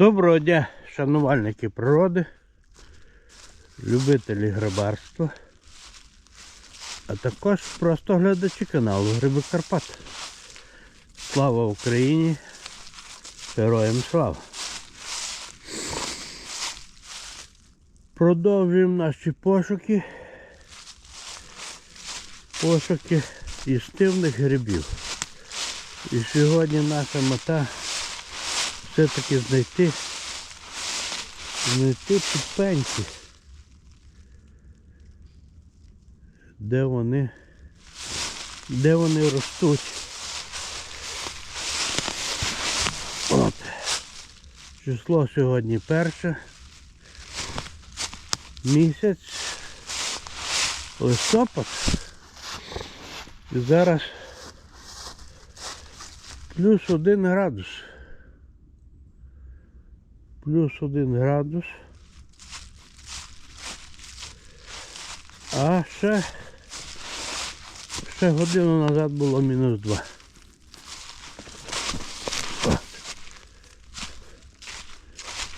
Доброго дня, шанувальники природи, любителі грибарства, а також просто глядачі каналу Гриби Карпат. Слава Україні! Героям слава! Продовжуємо наші пошуки. Пошуки істивних грибів. І сьогодні наша мета все-таки знайти знайти підпеньки. Де вони де вони ростуть. От. Число сьогодні перше. Місяць. Листопад. І зараз плюс один градус плюс 1 градус. А ще, ще годину назад було мінус 2.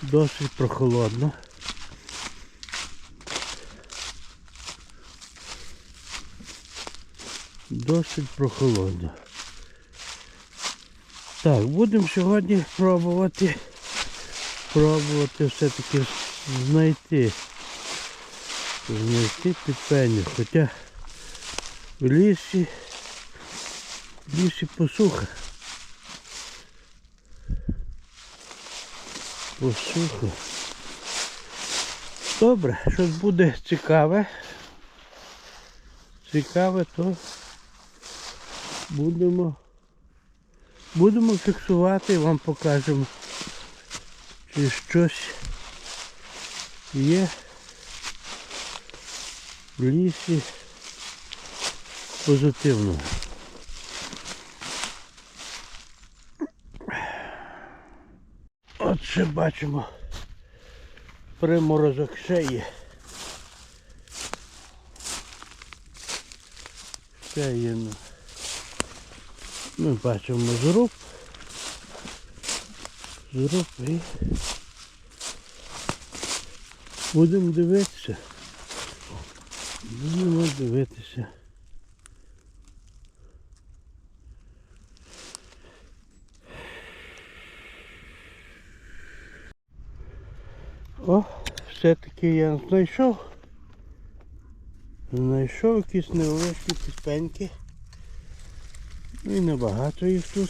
Досить прохолодно. Досить прохолодно. Так, будемо сьогодні пробувати пробувати все-таки знайти. Знайти підпеню. Хоча в лісі в лісі посуха. Посуха. Добре, щось буде цікаве. Цікаве, то будемо будемо фіксувати і вам покажемо чи щось є в лісі позитивного. От ще бачимо приморозок ще є. Ще є. ну. Ми бачимо зруб. Зруб будемо дивитися. Будемо дивитися. О, все-таки я знайшов. Знайшов якісь невеличкі підпеньки. Ну і небагато їх тут.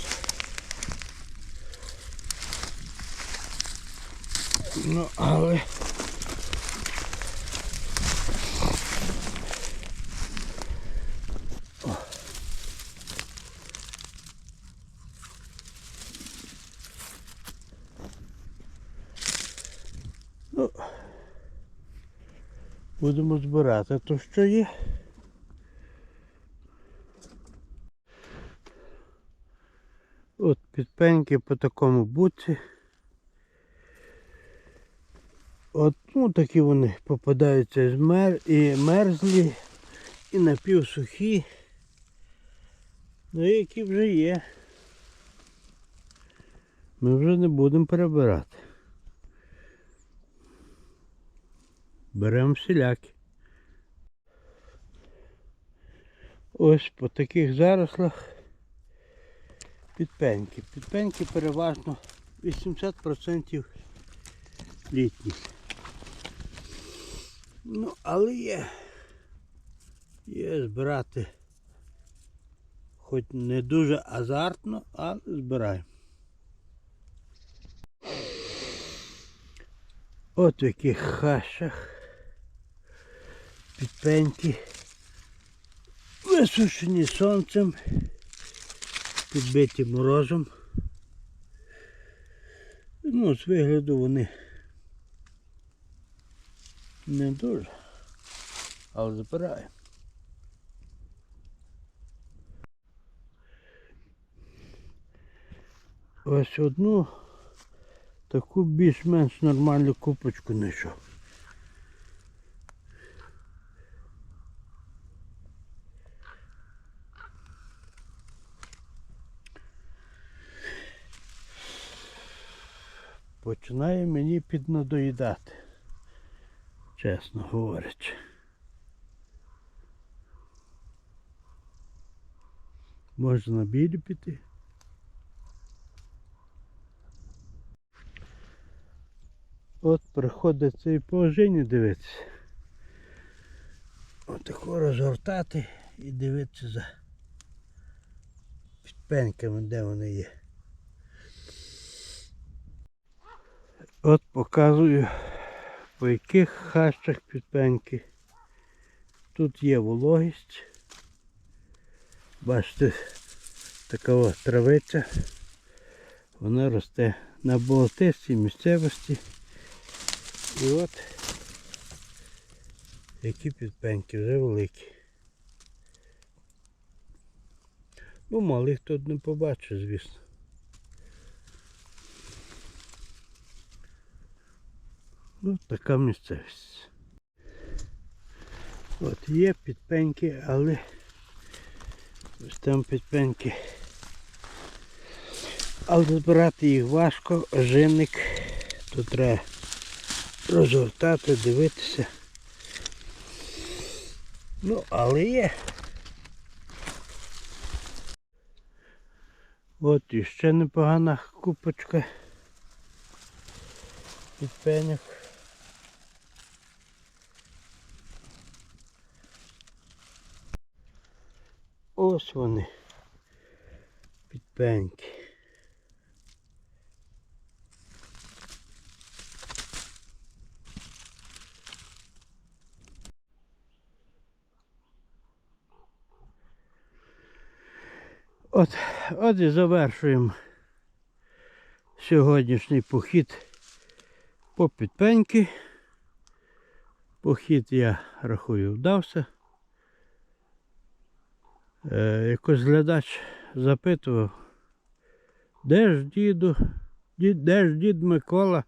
Ну, але. Ну, будемо збирати то, що є. От підпеньки по такому буці. От ну такі вони попадаються з мер і мерзлі, і напівсухі. Ну які вже є. Ми вже не будемо перебирати. Беремо всілякі. Ось по таких зарослах підпеньки. Підпеньки переважно 80% літні. Ну, але є. Є збирати. Хоч не дуже азартно, але збираємо. От в яких хащах підпеньки висушені сонцем, підбиті морозом. Ну, з вигляду вони не дуже, але збираю. Ось одну таку більш-менш нормальну купочку знайшов. починає мені піднадоїдати. Чесно говорячи. Можна на білі піти. От приходить цей положення дивитися. Отако розгортати і дивитися за підпеньками, де вони є. От показую по яких хащах підпеньки. Тут є вологість. Бачите, така травиця. Вона росте на болотистій місцевості. І от які підпеньки, вже великі. Ну, малих тут не побачу, звісно. Ну, така місцевість. От є підпеньки, але ось там підпеньки. Але збирати їх важко, ожинник, то треба розгортати, дивитися. Ну, але є. От іще непогана купочка підпеньок. Ось вони. Підпеньки. От, от і завершуємо сьогоднішній похід по підпеньки. Похід я рахую вдався. Е, якось глядач запитував, де ж діду, дід, де ж дід Микола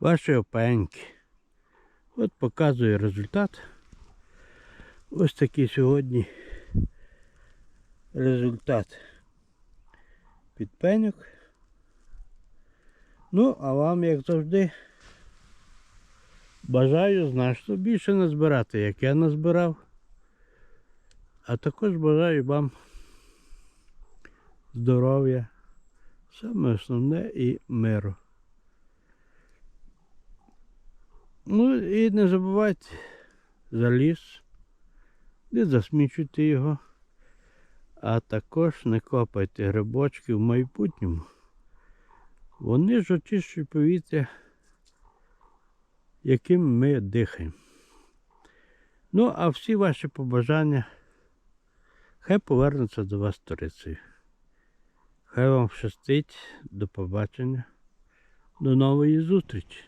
ваші опеньки? От показує результат. Ось такий сьогодні результат підпеньок. Ну, а вам, як завжди, бажаю значно більше назбирати, як я назбирав. А також бажаю вам здоров'я, саме основне і миру. Ну і не забувайте за ліс, не засмічуйте його, а також не копайте грибочки в майбутньому. Вони ж очищують повітря, яким ми дихаємо. Ну, а всі ваші побажання хай повернуться до вас сторицею. Хай вам щастить, до побачення, до нової зустрічі.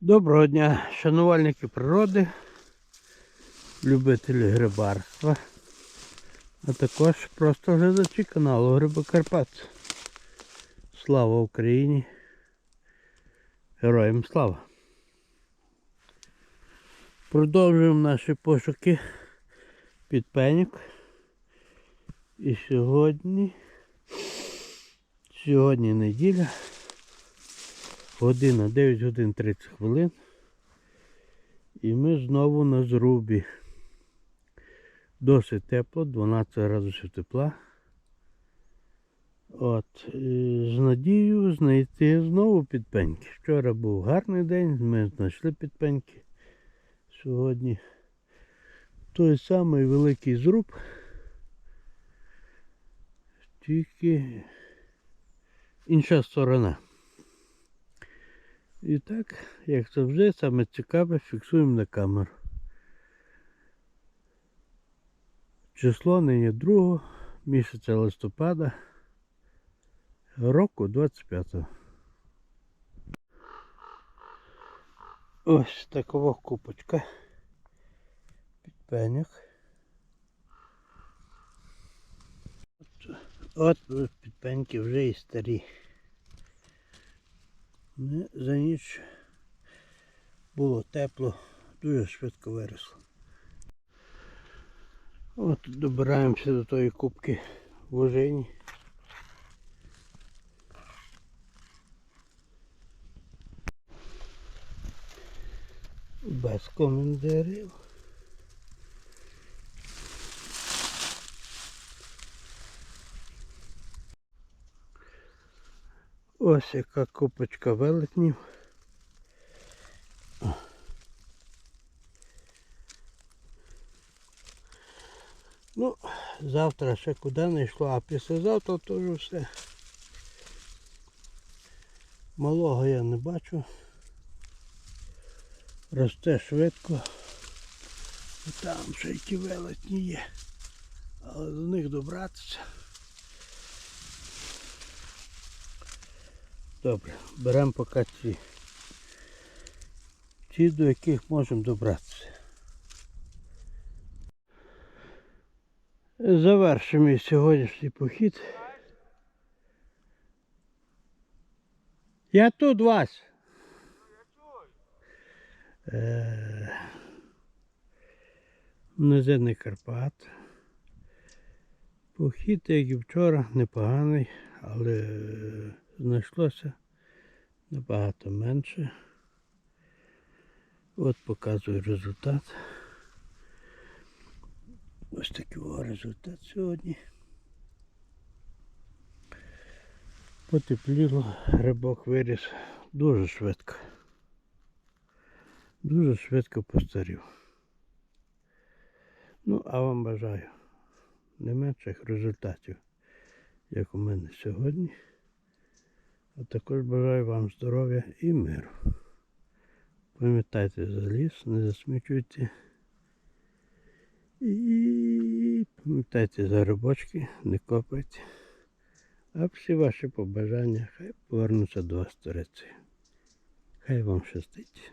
Доброго дня, шанувальники природи, любителі грибарства, а також просто глядачі каналу Гриби Карпат. Слава Україні! Героям слава! Продовжуємо наші пошуки підпеньок. І сьогодні, сьогодні неділя, година 9 годин 30 хвилин. І ми знову на зрубі. Досить тепло, 12 градусів тепла. От, е, з надією знайти знову підпеньки. Вчора був гарний день, ми знайшли підпеньки. Сьогодні той самий великий зруб. Тільки інша сторона. І так, як завжди, саме цікаве фіксуємо на камеру. Число нині 2 місяця листопада року 25-го. Ось такова купочка підпеньок. От, от підпеньки вже і старі. Не, за ніч було тепло, дуже швидко виросло. От добираємося до тої кубки в ожині. Без коментарів. Ось яка купочка велетнів. Ну, завтра ще куди не йшло, а післязавтра вже все. Малого я не бачу. Росте швидко. І Там ще й ті велетні є. Але до них добратися. Добре, беремо поки ці. Ті, до яких можемо добратися. Завершимо сьогоднішній похід. Я тут Вась. Е, Низинний Карпат. Похід, як і вчора, непоганий, але знайшлося набагато менше. От показую результат. Ось такий результат сьогодні. Потепліло, рибок виріс дуже швидко. Дуже швидко постарів. Ну, а вам бажаю не менших результатів, як у мене сьогодні. А також бажаю вам здоров'я і миру. Пам'ятайте за ліс, не засмічуйте. І пам'ятайте за рибочки, не копайте. А всі ваші побажання хай повернуться до вас туреці. Хай вам щастить.